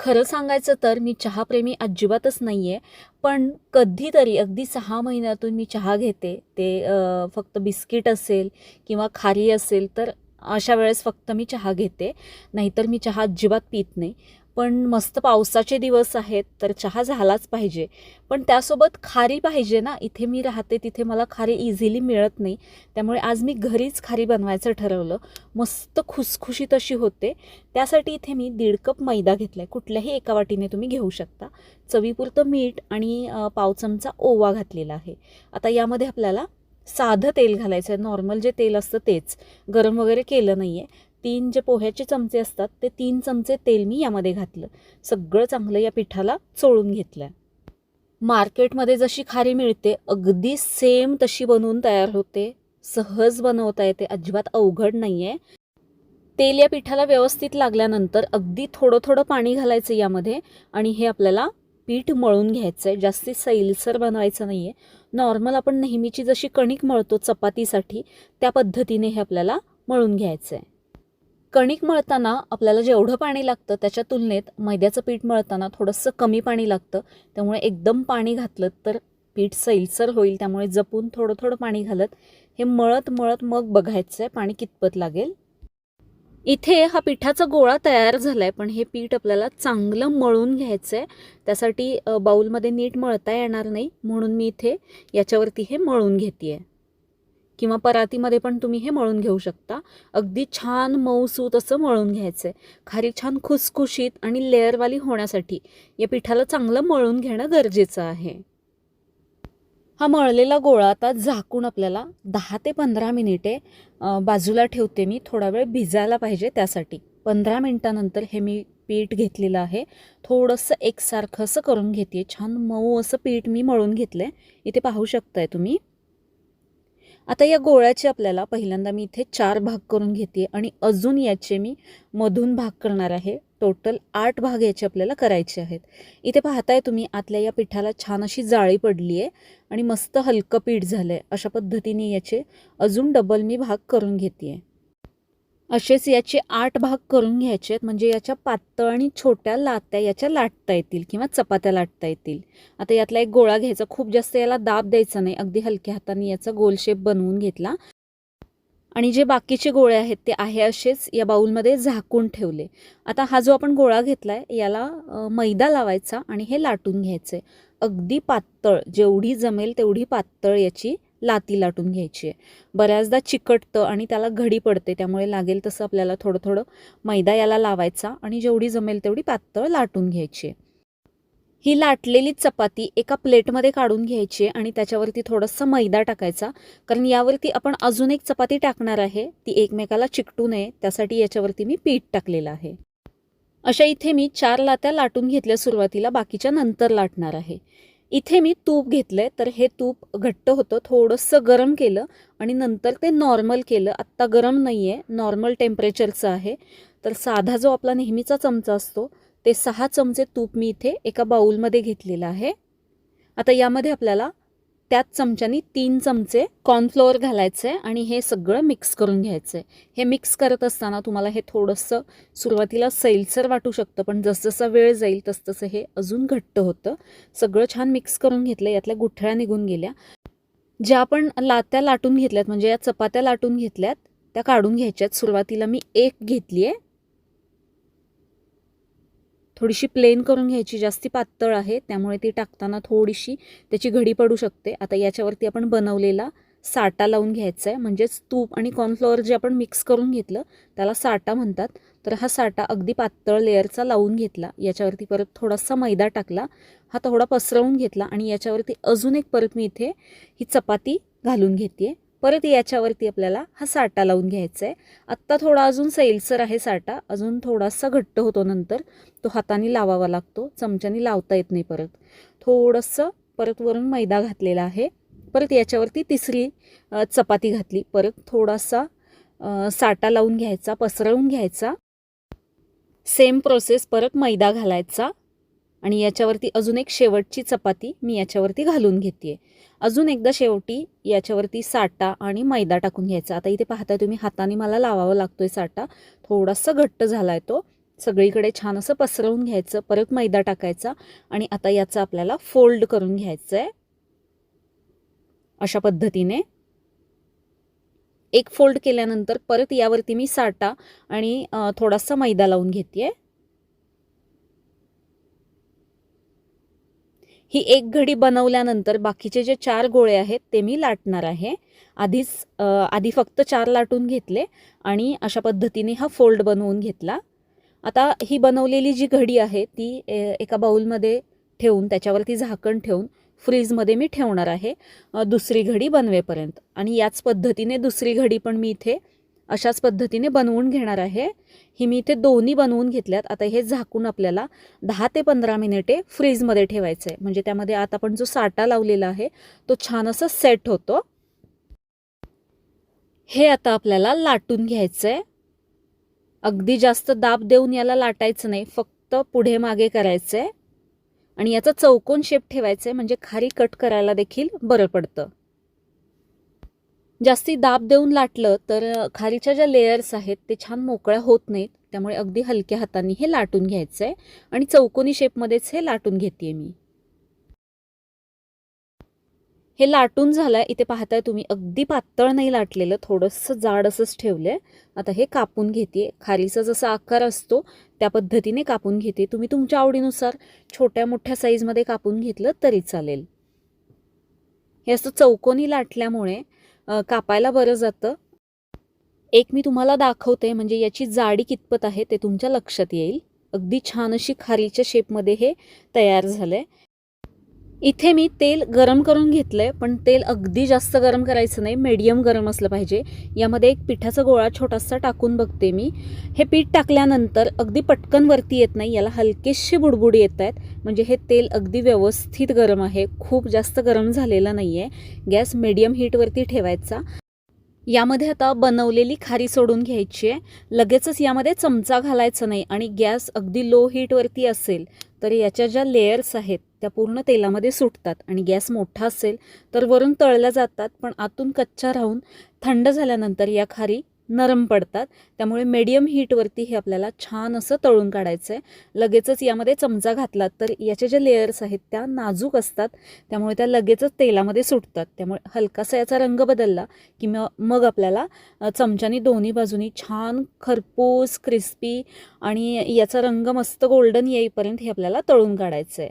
खरं सांगायचं तर मी चहाप्रेमी अजिबातच नाही आहे पण कधीतरी अगदी सहा महिन्यातून मी चहा घेते. ते फक्त बिस्किट असेल किंवा खारी असेल तर अशा वेळेस फक्त मी चहा घेते. नाहीतर मी चहा अजिबात पित नाही. पण मस्त पावसाचे दिवस आहेत तर चहा झालाच पाहिजे. पण त्यासोबत खारी पाहिजे ना इथे मी राहते तिथे मला खारी इझिली मिळत नाही. त्यामुळे आज मी घरीच खारी बनवायचं ठरवलं. मस्त खुसखुशीत अशी होते. त्यासाठी इथे मी दीड कप मैदा घेतला आहे कुठल्याही एका वाटीने तुम्ही घेऊ शकता. चवीपुरतं मीठ आणि पाव चमचा ओवा घातलेला आहे. आता यामध्ये आपल्याला साधं तेल घालायचं आहे नॉर्मल जे तेल असतं तेच. गरम वगैरे केलं नाही आहे तीन जे पोह्याचे चमचे असतात ते तीन चमचे तेल मी यामध्ये घातलं. सगळं चांगलं या पिठाला चोळून घेतलं मार्केटमध्ये जशी खारी मिळते अगदी सेम तशी बनवून तयार होते. सहज बनवता येते अजिबात अवघड नाही आहे तेल या पिठाला व्यवस्थित लागल्यानंतर अगदी थोडं थोडं पाणी घालायचं यामध्ये आणि हे आपल्याला पीठ मळून घ्यायचं आहे जास्ती सैलसर बनवायचं नाही आहे नॉर्मल आपण नेहमीची जशी कणिक मळतो चपातीसाठी त्या पद्धतीने हे आपल्याला मळून घ्यायचं आहे कणिक मळताना आपल्याला जेवढं पाणी लागतं त्याच्या तुलनेत मैद्याचं पीठ मळताना थोडंसं कमी पाणी लागतं. त्यामुळे एकदम पाणी घातलं तर पीठ सैलसर होईल त्यामुळे जपून थोडं थोडं पाणी घालत. हे मळत मळत मग बघायचं आहे पाणी कितपत लागेल. इथे हा पिठाचा गोळा तयार झाला आहे पण हे पीठ आपल्याला चांगलं मळून घ्यायचं आहे त्यासाठी बाऊलमध्ये नीट मळता येणार नाही म्हणून मी इथे याच्यावरती हे मळून घेते आहे किंवा परातीमध्ये पण तुम्ही हे मळून घेऊ शकता. अगदी छान मऊसूत असं मळून घ्यायचं आहे खारी छान खुसखुशीत आणि लेअरवाली होण्यासाठी या पिठाला चांगलं मळून घेणं गरजेचं आहे. हा मळलेला गोळा आता झाकून आपल्याला दहा ते पंधरा मिनिटे बाजूला ठेवते मी. थोडा वेळ भिजायला पाहिजे त्यासाठी. पंधरा मिनटानंतर हे मी पीठ घेतलेलं आहे. थोडंसं एकसारखं असं करून घेते. छान मऊ असं पीठ मी मळून घेतलं आहे इथे पाहू शकताय तुम्ही. आता या गोळ्याचे आपल्याला पहिल्यांदा मी इथे चार भाग करून घेते आणि अजून याचे मी मधून भाग करणार आहे. टोटल आठ भाग याचे आपल्याला करायचे आहेत. इथे पाहताय तुम्ही आतल्या या पिठाला छान अशी जाळी पडली आहे आणि मस्त हलकं पीठ झालं आहे अशा पद्धतीने याचे अजून डबल मी भाग करून घेते आहे असेच याचे आठ भाग करून घ्यायचे आहेत. म्हणजे याच्या पातळ आणि छोट्या लात्या याच्या लाटता येतील किंवा चपात्या लाटता येतील. आता यातला एक गोळा घ्यायचा. खूप जास्त याला दाब द्यायचा नाही. अगदी हलक्या हाताने याचा गोल शेप बनवून घेतला. आणि जे बाकीचे गोळे आहेत ते आहे असेच या बाऊलमध्ये झाकून ठेवले. आता हा जो आपण गोळा घेतला आहे याला मैदा लावायचा आणि हे लाटून घ्यायचं आहे अगदी पातळ जेवढी जमेल तेवढी पातळ याची लाती लाटून घ्यायची आहे. बऱ्याचदा चिकटतं आणि त्याला घडी पडते त्यामुळे लागेल तसं आपल्याला थोडं थोडं मैदा याला लावायचा आणि जेवढी जमेल तेवढी पातळ लाटून घ्यायची आहे. ही लाटलेली चपाती एका प्लेटमध्ये काढून घ्यायची आहे आणि त्याच्यावरती थोडंसं मैदा टाकायचा कारण यावरती आपण अजून एक चपाती टाकणार आहे ती एकमेकाला चिकटू नये त्यासाठी याच्यावरती मी पीठ टाकलेलं आहे. अशा इथे मी चार लात्या लाटून घेतल्या सुरुवातीला बाकीच्या नंतर लाटणार आहे. इथे मी तूप घेतलंय तर हे तूप घट्ट होतं थोडंसं गरम केलं आणि नंतर ते नॉर्मल केलं. आत्ता गरम नाही आहे नॉर्मल टेम्परेचरचं आहे. तर साधा जो आपला नेहमीचा चमचा असतो ते सहा चमचे तूप मी इथे एका बाऊलमध्ये घेतलेलं आहे. आता यामध्ये आपल्याला त्याच चमच्यानी तीन चमचे कॉर्नफ्लोअर घालायचं आहे आणि हे सगळं मिक्स करून घ्यायचं. आहे हे मिक्स करत असताना तुम्हाला हे थोडंसं सुरुवातीला सैलसर वाटू शकतं पण जसजसा वेळ जाईल तसतसं हे अजून घट्ट होतं. सगळं छान मिक्स करून घेतलं यातल्या गुठळ्या निघून गेल्या. ज्या आपण लात्या लाटून घेतल्यात म्हणजे या चपात्या लाटून घेतल्यात त्या काढून घ्यायच्यात. सुरुवातीला मी एक घेतली आहे थोडीशी प्लेन करून घ्यायची जास्ती पातळ आहे त्यामुळे ती टाकताना थोडीशी त्याची घडी पडू शकते. आता याच्यावरती आपण बनवलेला साटा लावून घ्यायचा आहे म्हणजेच तूप आणि कॉर्नफ्लॉवर जे आपण मिक्स करून घेतलं त्याला साटा म्हणतात. तर हा साटा अगदी पातळ लेअरचा लावून घेतला. याच्यावरती परत थोडासा मैदा टाकला. हा थोडा पसरवून घेतला आणि याच्यावरती अजून एक परत मी इथे ही चपाती घालून घेते परत याच्यावरती आपल्याला हा साटा लावून घ्यायचा आहे आत्ता थोडा अजून सैलसर आहे साटा अजून थोडासा घट्ट होतो नंतर तो हाताने लावावा लागतो चमच्याने लावता येत नाही परत. थोडंसं परत वरून मैदा घातलेला आहे परत याच्यावरती तिसरी चपाती घातली परत थोडासा साठा साटा लावून घ्यायचा पसरवून घ्यायचा. सेम प्रोसेस परत मैदा घालायचा. आणि याच्यावरती अजून एक शेवटची चपाती मी याच्यावरती घालून घेते अजून एकदा शेवटी याच्यावरती साटा आणि मैदा टाकून घ्यायचा. आता इथे पाहताय तुम्ही हाताने मला लावावा लागतोय साटा थोडासा घट्ट झाला आहे तो. सगळीकडे छान असं पसरवून घ्यायचं. परत मैदा टाकायचा आणि आता याचा आपल्याला फोल्ड करून घ्यायचं आहे अशा पद्धतीने. एक फोल्ड केल्यानंतर परत यावरती मी साटा आणि थोडासा मैदा लावून घेते ही एक घडी बनवल्यानंतर बाकीचे जे चार गोळे आहेत ते मी लाटणार आहे. आधीच आधी फक्त चार लाटून घेतले आणि अशा पद्धतीने हा फोल्ड बनवून घेतला. आता ही बनवलेली जी घडी आहे ती ए- एका बाउलमध्ये ठेवून त्याच्यावरती झाकण ठेवून फ्रीजमध्ये मी ठेवणार आहे. दुसरी घडी बनवेपर्यंत. आणि याच पद्धतीने दुसरी घडी पण मी इथे अशाच पद्धतीने बनवून घेणार आहे. ही मी इथे दोन्ही बनवून घेतल्यात. आता हे झाकून आपल्याला दहा ते पंधरा मिनिटे फ्रीजमध्ये ठेवायचं आहे म्हणजे त्यामध्ये आता आपण जो साठा लावलेला आहे तो छान असं सेट होतो. हे आता आपल्याला लाटून घ्यायचं आहे अगदी जास्त दाब देऊन याला लाटायचं नाही फक्त पुढे मागे करायचं आहे आणि याचा चौकोन शेप ठेवायचं आहे म्हणजे खारी कट करायला देखील बरं पडतं. जास्ती दाब देऊन लाटलं तर खालीच्या ज्या लेयर्स आहेत ते छान मोकळ्या होत नाहीत. त्यामुळे अगदी हलक्या हाताने हे लाटून घ्यायचं आहे आणि चौकोनी शेपमध्येच हे लाटून घेते मी. हे लाटून झालंय. इथे पाहताय तुम्ही अगदी पातळ नाही लाटलेलं थोडंसं जाड असंच ठेवलंय. आता हे कापून घेते खारीचा जसा आकार असतो त्या पद्धतीने कापून घेते तुम्ही तुमच्या आवडीनुसार छोट्या मोठ्या साईजमध्ये कापून घेतलं तरी चालेल. हे असं चौकोनी लाटल्यामुळे कापायला बरं जातं. एक मी तुम्हाला दाखवते म्हणजे याची जाडी कितपत आहे ते तुमच्या लक्षात येईल. अगदी छान अशी खारीच्या शेपमध्ये हे तयार झालंय. इथे मी तेल गरम करून घेतलं आहे पण तेल अगदी जास्त गरम करायचं नाही मीडियम गरम असलं पाहिजे. यामध्ये एक पिठाचा गोळा छोटासा टाकून बघते मी. हे पीठ टाकल्यानंतर अगदी पटकन वरती येत नाही याला हलकेशी बुडबुडी येत आहेत म्हणजे हे तेल अगदी व्यवस्थित गरम आहे खूप जास्त गरम झालेलं नाही आहे गॅस मीडियम हीटवरती ठेवायचा. यामध्ये आता बनवलेली खारी सोडून घ्यायची आहे. लगेचच यामध्ये चमचा घालायचा नाही आणि गॅस अगदी लो हीटवरती असेल तर याच्या ज्या लेयर्स आहेत त्या पूर्ण तेलामध्ये सुटतात आणि गॅस मोठा असेल तर वरून तळल्या जातात पण आतून कच्च्या राहून थंड झाल्यानंतर या खारी नरम पडतात. त्यामुळे मीडियम हीटवरती हे आपल्याला छान असं तळून काढायचं आहे लगेचच यामध्ये चमचा घातला तर याचे जे लेयर्स आहेत त्या नाजूक असतात. त्यामुळे त्या लगेचच तेलामध्ये सुटतात. त्यामुळे हलकासा याचा रंग बदलला की म मग आपल्याला चमच्यानी दोन्ही बाजूनी छान खरपूस क्रिस्पी आणि याचा रंग मस्त गोल्डन येईपर्यंत हे आपल्याला तळून काढायचं आहे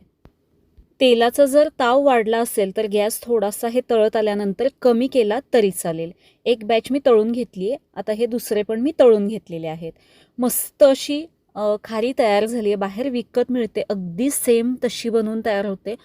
तेलाचा जर ताव वाढला असेल तर गॅस थोडासा हे तळत आल्यानंतर कमी केला तरी चालेल. एक बॅच मी तळून घेतली आहे आता हे दुसरे पण मी तळून घेतलेले आहेत. मस्त अशी खारी तयार झाली आहे बाहेर विकत मिळते. अगदी सेम तशी बनवून तयार होते.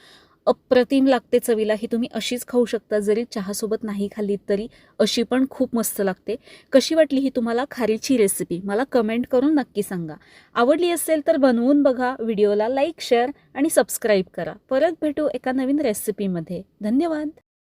अप्रतिम लागते चवीला ही तुम्ही अशीच खाऊ शकता. जरी चहासोबत नाही खाल्ली तरी अशी पण खूप मस्त लागते. कशी वाटली ही तुम्हाला खारीची रेसिपी मला कमेंट करून नक्की सांगा. आवडली असेल तर बनवून बघा. व्हिडिओला लाईक शेअर आणि सबस्क्राईब करा. परत भेटू एका नवीन रेसिपीमध्ये धन्यवाद.